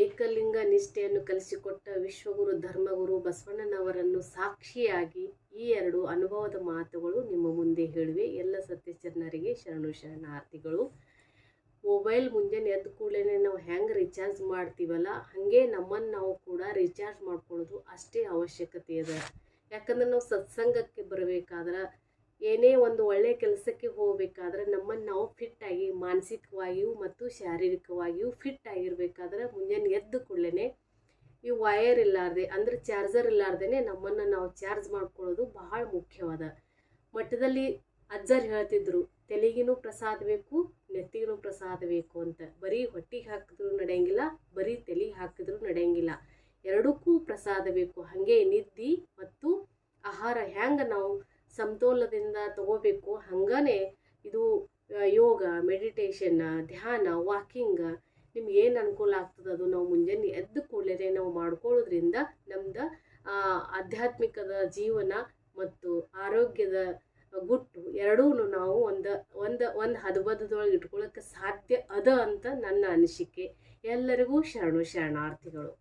ಏಕಲಿಂಗ ನಿಷ್ಠೆಯನ್ನು ಕಲಿಸಿಕೊಟ್ಟ ವಿಶ್ವಗುರು ಧರ್ಮಗುರು ಬಸವಣ್ಣನವರನ್ನು ಸಾಕ್ಷಿಯಾಗಿ ಈ ಎರಡು ಅನುಭವದ ಮಾತುಗಳು ನಿಮ್ಮ ಮುಂದೆ ಹೇಳುವೆ. ಎಲ್ಲ ಸತ್ಯಚರಣರಿಗೆ ಶರಣು ಶರಣಾರ್ಥಿಗಳು. ಮೊಬೈಲ್ ಮುಂಜಾನೆ ಎದ್ದ ಕೂಡಲೇ ನಾವು ಹೆಂಗೆ ರೀಚಾರ್ಜ್ ಮಾಡ್ತೀವಲ್ಲ, ಹಾಗೆ ನಮ್ಮನ್ನು ನಾವು ಕೂಡ ರೀಚಾರ್ಜ್ ಮಾಡ್ಕೊಳ್ಳೋದು ಅಷ್ಟೇ ಅವಶ್ಯಕತೆ ಇದೆ ಯಾಕಂದ್ರೆ ನಾವು ಸತ್ಸಂಗಕ್ಕೆ ಬರಬೇಕಾದ್ರೆ, ಏನೇ ಒಂದು ಒಳ್ಳೆಯ ಕೆಲಸಕ್ಕೆ ಹೋಗಬೇಕಾದ್ರೆ ನಮ್ಮನ್ನು ನಾವು ಫಿಟ್ಟಾಗಿ ಮಾನಸಿಕವಾಗಿಯೂ ಮತ್ತು ಶಾರೀರಿಕವಾಗಿಯೂ ಫಿಟ್ ಆಗಿರಬೇಕಾದ್ರೆ ಮುಂಜಾನೆ ಎದ್ದು ಕೂಡಲೇ ಈ ವಯರ್ ಇಲ್ಲಾರ್ದೆ ಅಂದ್ರೆ ಚಾರ್ಜರ್ ಇಲ್ಲಾರ್ದೇ ನಮ್ಮನ್ನು ನಾವು ಚಾರ್ಜ್ ಮಾಡ್ಕೊಳ್ಳೋದು ಬಹಳ ಮುಖ್ಯವಾದ. ಮಠದಲ್ಲಿ ಅಜ್ಜರು ಹೇಳ್ತಿದ್ರು, ತಲೆಗಿನೂ ಪ್ರಸಾದ ಬೇಕು, ನೆತ್ತಿಗೂ ಪ್ರಸಾದ ಬೇಕು ಅಂತ. ಬರೀ ಹೊಟ್ಟಿಗೆ ಹಾಕಿದ್ರು ನಡೆಯಂಗಿಲ್ಲ, ಬರೀ ತಲೆಗೆ ಹಾಕಿದ್ರು ನಡೆಯಂಗಿಲ್ಲ. ಎರಡಕ್ಕೂ ಪ್ರಸಾದ ಬೇಕು. ಹಾಗೆ ನಿದ್ದೆ ಮತ್ತು ಆಹಾರ ಹ್ಯಾಂಗೆ ನಾವು ಸಮತೋಲದಿಂದ ತಗೋಬೇಕು ಹಂಗೇ ಇದು ಯೋಗ ಮೆಡಿಟೇಷನ್ ಧ್ಯಾನ ವಾಕಿಂಗ್ ನಿಮ್ಗೆ ಏನು ಅನುಕೂಲ ಆಗ್ತದೆ ಅದು ನಾವು ಮುಂಜಾನೆ ಎದ್ದ ಕೂಡಲೇ ನಾವು ಮಾಡ್ಕೊಳ್ಳೋದ್ರಿಂದ ನಮ್ದು ಆಧ್ಯಾತ್ಮಿಕದ ಜೀವನ ಮತ್ತು ಆರೋಗ್ಯದ ಗುಟ್ಟು ಎರಡೂ ನಾವು ಒಂದು ಒಂದು ಒಂದು ಹದಬದ್ದದೊಳಗೆ ಇಟ್ಕೊಳ್ಳೋಕ್ಕೆ ಸಾಧ್ಯ ಅದ ಅಂತ ನನ್ನ ಅನಿಸಿಕೆ. ಎಲ್ಲರಿಗೂ ಶರಣು ಶರಣಾರ್ಥಿಗಳು.